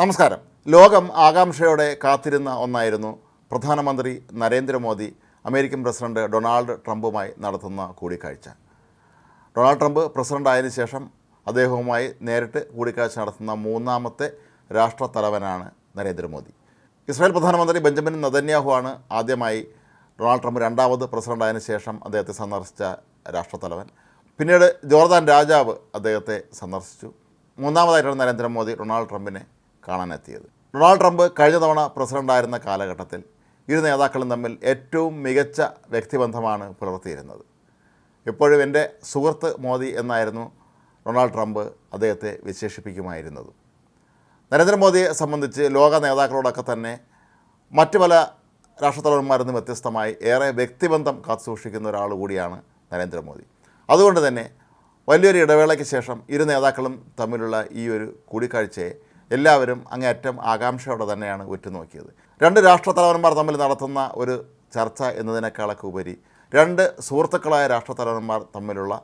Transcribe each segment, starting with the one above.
നമസ്കാരം. ലോകം ആകാംക്ഷയോടെ കാത്തിരുന്ന ഒന്നായിരുന്നു പ്രധാനമന്ത്രി നരേന്ദ്രമോദി അമേരിക്കൻ പ്രസിഡന്റ് ഡൊണാൾഡ് ട്രംപുമായി നടത്തുന്ന കൂടിക്കാഴ്ച. ഡൊണാൾഡ് ട്രംപ് പ്രസിഡന്റ് ആയതിനു ശേഷം അദ്ദേഹവുമായി നേരിട്ട് കൂടിക്കാഴ്ച നടത്തുന്ന മൂന്നാമത്തെ രാഷ്ട്രത്തലവനാണ് നരേന്ദ്രമോദി. ഇസ്രായേൽ പ്രധാനമന്ത്രി ബെഞ്ചമിൻ നദന്യാഹു ആണ് ആദ്യമായി ഡൊണാൾഡ് ട്രംപ് രണ്ടാമത് പ്രസിഡന്റ് ആയതിനു ശേഷം അദ്ദേഹത്തെ സന്ദർശിച്ച രാഷ്ട്രത്തലവൻ. പിന്നീട് ജോർദാൻ രാജാവ് അദ്ദേഹത്തെ സന്ദർശിച്ചു. മൂന്നാമതായിട്ടാണ് നരേന്ദ്രമോദി ഡൊണാൾഡ് ട്രംപിനെ കാണാനെത്തിയത്. ഡൊണാൾഡ് ട്രംപ് കഴിഞ്ഞ തവണ പ്രസിഡന്റായിരുന്ന കാലഘട്ടത്തിൽ ഇരു നേതാക്കളും തമ്മിൽ ഏറ്റവും മികച്ച വ്യക്തിബന്ധമാണ് പുലർത്തിയിരുന്നത്. എപ്പോഴും എന്റെ സുഹൃത്ത് മോദി എന്നായിരുന്നു ഡൊണാൾഡ് ട്രംപ് അദ്ദേഹത്തെ വിശേഷിപ്പിക്കുമായിരുന്നത്. നരേന്ദ്രമോദിയെ സംബന്ധിച്ച് ലോക നേതാക്കളോടൊക്കെ തന്നെ മറ്റു പല രാഷ്ട്രത്തലവന്മാരിൽ നിന്ന് വ്യത്യസ്തമായി ഏറെ വ്യക്തിബന്ധം കാത്തുസൂക്ഷിക്കുന്ന ഒരാൾ കൂടിയാണ് നരേന്ദ്രമോദി. അതുകൊണ്ട് തന്നെ വലിയൊരു ഇടവേളയ്ക്ക് ശേഷം ഇരു നേതാക്കളും തമ്മിലുള്ള ഈ ഒരു കൂടിക്കാഴ്ചയെ എല്ലാവരും അങ്ങേയറ്റം ആകാംക്ഷയോടെ തന്നെയാണ് ഉറ്റുനോക്കിയത്. രണ്ട് രാഷ്ട്രത്തലവന്മാർ തമ്മിൽ നടത്തുന്ന ഒരു ചർച്ച എന്നതിനേക്കാളൊക്കെ ഉപരി രണ്ട് സുഹൃത്തുക്കളായ രാഷ്ട്രത്തലവന്മാർ തമ്മിലുള്ള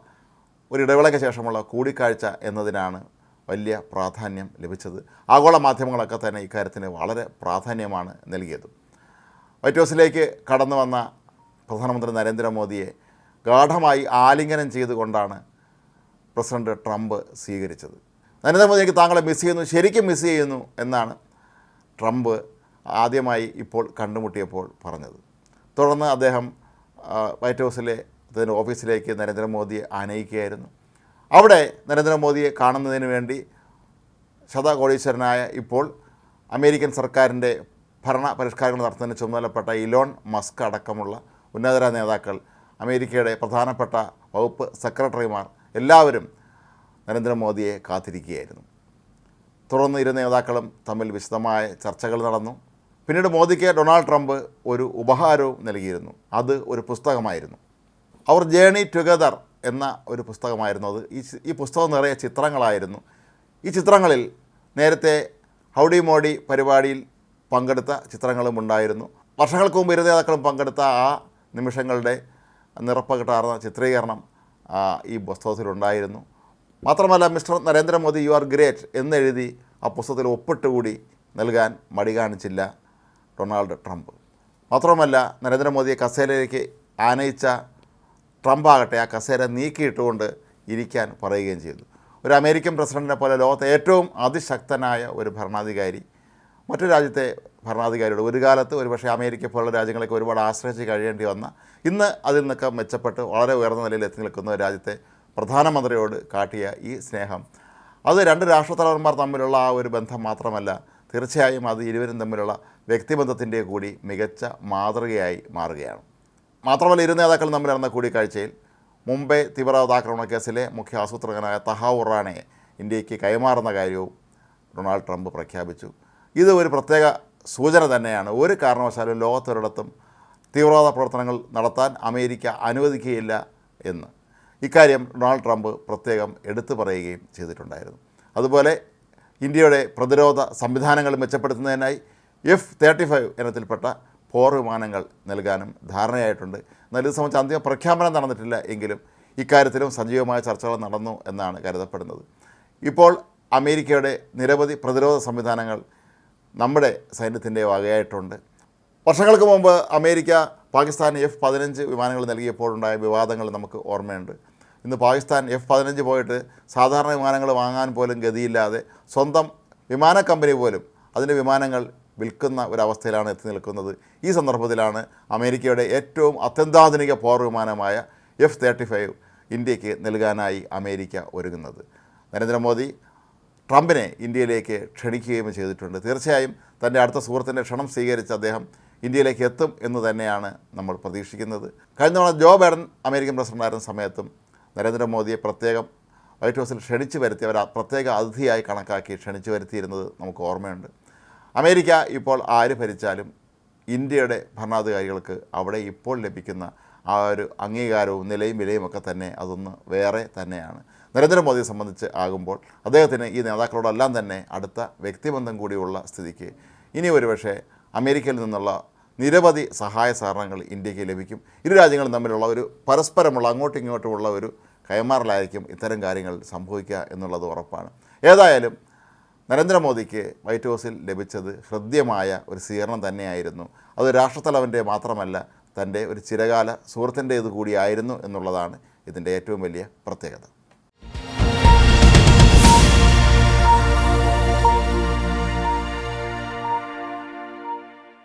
ഒരു ഇടവേളയ്ക്ക് ശേഷമുള്ള കൂടിക്കാഴ്ച എന്നതിനാണ് വലിയ പ്രാധാന്യം ലഭിച്ചത്. ആഗോള മാധ്യമങ്ങളൊക്കെ തന്നെ ഇക്കാര്യത്തിന് വളരെ പ്രാധാന്യമാണ് നൽകിയത്. വൈറ്റ് ഹൗസിലേക്ക് കടന്നു വന്ന പ്രധാനമന്ത്രി നരേന്ദ്രമോദിയെ ഗാഠമായി ആലിംഗനം ചെയ്തുകൊണ്ടാണ് പ്രസിഡന്റ് ട്രംപ് സ്വീകരിച്ചത്. നരേന്ദ്രമോദി എനിക്ക് താങ്കളെ മിസ് ചെയ്യുന്നു ശരിക്കും മിസ് ചെയ്യുന്നു എന്നാണ് ട്രംപ് ആദ്യമായി ഇപ്പോൾ കണ്ടുമുട്ടിയപ്പോൾ പറഞ്ഞത്. തുടർന്ന് അദ്ദേഹം വൈറ്റ് ഹൗസിലെ അദ്ദേഹത്തിന്റെ ഓഫീസിലേക്ക് നരേന്ദ്രമോദിയെ ആനയിക്കുകയായിരുന്നു. അവിടെ നരേന്ദ്രമോദിയെ കാണുന്നതിന് വേണ്ടി ശതകോടീശ്വരനായ ഇപ്പോൾ അമേരിക്കൻ സർക്കാരിന്റെ ഭരണ പരിഷ്കാരങ്ങൾ നടത്തുന്നതിന് ചുമതലപ്പെട്ട ഇലോൺ മസ്ക് അടക്കമുള്ള ഉന്നതര നേതാക്കൾ അമേരിക്കയുടെ പ്രധാനപ്പെട്ട വകുപ്പ് സെക്രട്ടറിമാർ എല്ലാവരും നരേന്ദ്രമോദിയെ കാത്തിരിക്കുകയായിരുന്നു. തുടർന്ന് ഇരു നേതാക്കളും തമ്മിൽ വിശദമായ ചർച്ചകൾ നടന്നു. പിന്നീട് മോദിക്ക് ഡൊണാൾഡ് ട്രംപ് ഒരു ഉപഹാരവും നൽകിയിരുന്നു. അത് ഒരു പുസ്തകമായിരുന്നു. അവർ ജേണി ടുഗദർ എന്ന ഒരു പുസ്തകമായിരുന്നു അത്. ഈ ഈ പുസ്തകം നിറയെ ചിത്രങ്ങളായിരുന്നു. ഈ ചിത്രങ്ങളിൽ നേരത്തെ ഹൗഡി മോഡി പരിപാടിയിൽ പങ്കെടുത്ത ചിത്രങ്ങളും ഉണ്ടായിരുന്നു. വർഷങ്ങൾക്ക് മുമ്പ് ഇരു നേതാക്കളും പങ്കെടുത്ത ആ നിമിഷങ്ങളുടെ നിറപ്പകിട്ടാർന്ന ചിത്രീകരണം ഈ പുസ്തകത്തിലുണ്ടായിരുന്നു. മാത്രമല്ല mister Narendra Modi you are great എന്നെഴുതി ആ പുസ്തകത്തിൽ ഒപ്പിട്ട് കൂടി നൽകാൻ മടി കാണിച്ചില്ല ഡൊണാൾഡ് ട്രംപ്. മാത്രമല്ല നരേന്ദ്രമോദിയെ കസേരയിലേക്ക് ആനയിച്ച ട്രംപ് ആകട്ടെ ആ കസേര നീക്കിയിട്ടുകൊണ്ട് ഇരിക്കാൻ പറയുകയും ചെയ്തു. ഒരു അമേരിക്കൻ പ്രസിഡന്റിനെ പോലെ ലോകത്തെ ഏറ്റവും അതിശക്തനായ ഒരു ഭരണാധികാരി മറ്റു രാജ്യത്തെ ഭരണാധികാരിയുടെ ഒരു കാലത്ത് ഒരുപക്ഷെ അമേരിക്ക പോലുള്ള രാജ്യങ്ങളൊക്കെ ഒരുപാട് ആശ്രയിച്ച് കഴിയേണ്ടി വന്ന ഇന്ന് അതിൽ നിന്നൊക്കെ മെച്ചപ്പെട്ട് വളരെ ഉയർന്ന നിലയിൽ എത്തി നിൽക്കുന്ന രാജ്യത്തെ പ്രധാനമന്ത്രിയോട് കാട്ടിയ ഈ സ്നേഹം അത് രണ്ട് രാഷ്ട്രത്തലവന്മാർ തമ്മിലുള്ള ആ ഒരു ബന്ധം മാത്രമല്ല തീർച്ചയായും അത് ഇരുവരും തമ്മിലുള്ള വ്യക്തിബന്ധത്തിന്റെ കൂടി മികച്ച മാതൃകയായി മാറുകയാണ്. മാത്രമല്ല ഇരു നേതാക്കളും തമ്മിൽ നടന്ന കൂടിക്കാഴ്ചയിൽ മുംബൈ തീവ്രവാദാക്രമണ കേസിലെ മുഖ്യ ആസൂത്രകനായ തഹാവൂർ റാണയെ ഇന്ത്യയ്ക്ക് കൈമാറുന്ന കാര്യവും ഡൊണാൾഡ് ട്രംപ് പ്രഖ്യാപിച്ചു. ഇത് ഒരു പ്രത്യേക സൂചന തന്നെയാണ്. ഒരു കാരണവശാലും ലോകത്തൊരിടത്തും തീവ്രവാദ പ്രവർത്തനങ്ങൾ നടത്താൻ അമേരിക്ക അനുവദിക്കുകയില്ല എന്ന്. ഇക്കാര്യം ഡൊണാൾഡ് ട്രംപ് പ്രത്യേകം എടുത്തു പറയുകയും ചെയ്തിട്ടുണ്ടായിരുന്നു. അതുപോലെ ഇന്ത്യയുടെ പ്രതിരോധ സംവിധാനങ്ങൾ മെച്ചപ്പെടുത്തുന്നതിനായി എഫ് തേർട്ടി ഫൈവ് ഇനത്തിൽപ്പെട്ട പോർ വിമാനങ്ങൾ നൽകാനും ധാരണയായിട്ടുണ്ട്. എന്നാൽ ഇത് സംബന്ധിച്ച് അന്തിമ പ്രഖ്യാപനം നടന്നിട്ടില്ല എങ്കിലും ഇക്കാര്യത്തിലും സജീവമായ ചർച്ചകൾ നടന്നു എന്നാണ് കരുതപ്പെടുന്നത്. ഇപ്പോൾ അമേരിക്കയുടെ നിരവധി പ്രതിരോധ സംവിധാനങ്ങൾ നമ്മുടെ സൈന്യത്തിന്റെ വകയായിട്ടുണ്ട്. വർഷങ്ങൾക്ക് മുമ്പ് അമേരിക്ക പാകിസ്ഥാൻ എഫ് പതിനഞ്ച് വിമാനങ്ങൾ നൽകിയപ്പോഴുണ്ടായ വിവാദങ്ങൾ നമുക്ക് ഓർമ്മയുണ്ട്. ഇന്ന് പാകിസ്ഥാൻ എഫ് പതിനഞ്ച് പോയിട്ട് സാധാരണ വിമാനങ്ങൾ വാങ്ങാൻ പോലും ഗതിയില്ലാതെ സ്വന്തം വിമാന കമ്പനി പോലും അതിന്റെ വിമാനങ്ങൾ വിൽക്കുന്ന ഒരവസ്ഥയിലാണ് എത്തി നിൽക്കുന്നത്. ഈ സന്ദർഭത്തിലാണ് അമേരിക്കയുടെ ഏറ്റവും അത്യന്താധുനിക പോർ വിമാനമായ എഫ് തേർട്ടി ഫൈവ് ഇന്ത്യയ്ക്ക് നൽകാനായി അമേരിക്ക ഒരുങ്ങുന്നത്. നരേന്ദ്രമോദി ട്രംപിനെ ഇന്ത്യയിലേക്ക് ക്ഷണിക്കുകയും ചെയ്തിട്ടുണ്ട്. തീർച്ചയായും തന്റെ അടുത്ത സുഹൃത്തിന്റെ ക്ഷണം സ്വീകരിച്ച് അദ്ദേഹം ഇന്ത്യയിലേക്ക് എത്തും എന്ന് തന്നെയാണ് നമ്മൾ പ്രതീക്ഷിക്കുന്നത്. കഴിഞ്ഞ തവണ ജോ ബൈഡൻ അമേരിക്കൻ പ്രസിഡന്റായിരുന്ന സമയത്തും നരേന്ദ്രമോദിയെ പ്രത്യേകം വൈറ്റ് ഹൗസിൽ ക്ഷണിച്ചു വരുത്തി അവർ പ്രത്യേക അതിഥിയായി കണക്കാക്കി ക്ഷണിച്ചു വരുത്തിയിരുന്നത് നമുക്ക് ഓർമ്മയുണ്ട്. അമേരിക്ക ഇപ്പോൾ ആര് ഭരിച്ചാലും ഇന്ത്യയുടെ ഭരണാധികാരികൾക്ക് അവിടെ ഇപ്പോൾ ലഭിക്കുന്ന ആ ഒരു അംഗീകാരവും നിലയും വിലയും ഒക്കെ തന്നെ അതൊന്ന് വേറെ തന്നെയാണ്. നരേന്ദ്രമോദിയെ സംബന്ധിച്ച് ആകുമ്പോൾ അദ്ദേഹത്തിന് ഈ നേതാക്കളോടെല്ലാം തന്നെ അടുത്ത വ്യക്തിബന്ധം കൂടിയുള്ള സ്ഥിതിക്ക്. ഇനി ഒരുപക്ഷെ അമേരിക്കയിൽ നിന്നുള്ള നിരവധി സഹായ സഹകരണങ്ങൾ ഇന്ത്യയ്ക്ക് ലഭിക്കും. ഇരു രാജ്യങ്ങളും തമ്മിലുള്ള ഒരു പരസ്പരമുള്ള അങ്ങോട്ടും ഇങ്ങോട്ടുമുള്ള ഒരു കൈമാറലായിരിക്കും ഇത്തരം കാര്യങ്ങൾ സംഭവിക്കുക എന്നുള്ളത് ഉറപ്പാണ്. ഏതായാലും നരേന്ദ്രമോദിക്ക് വൈറ്റ് ഹൗസിൽ ലഭിച്ചത് ഹൃദ്യമായ ഒരു സ്വീകരണം തന്നെയായിരുന്നു. അത് രാഷ്ട്രത്തലവന്റെ മാത്രമല്ല തന്റെ ഒരു ചിരകാല സുഹൃത്തിന്റെ ഇത് കൂടിയായിരുന്നു എന്നുള്ളതാണ് ഇതിന്റെ ഏറ്റവും വലിയ പ്രത്യേകത.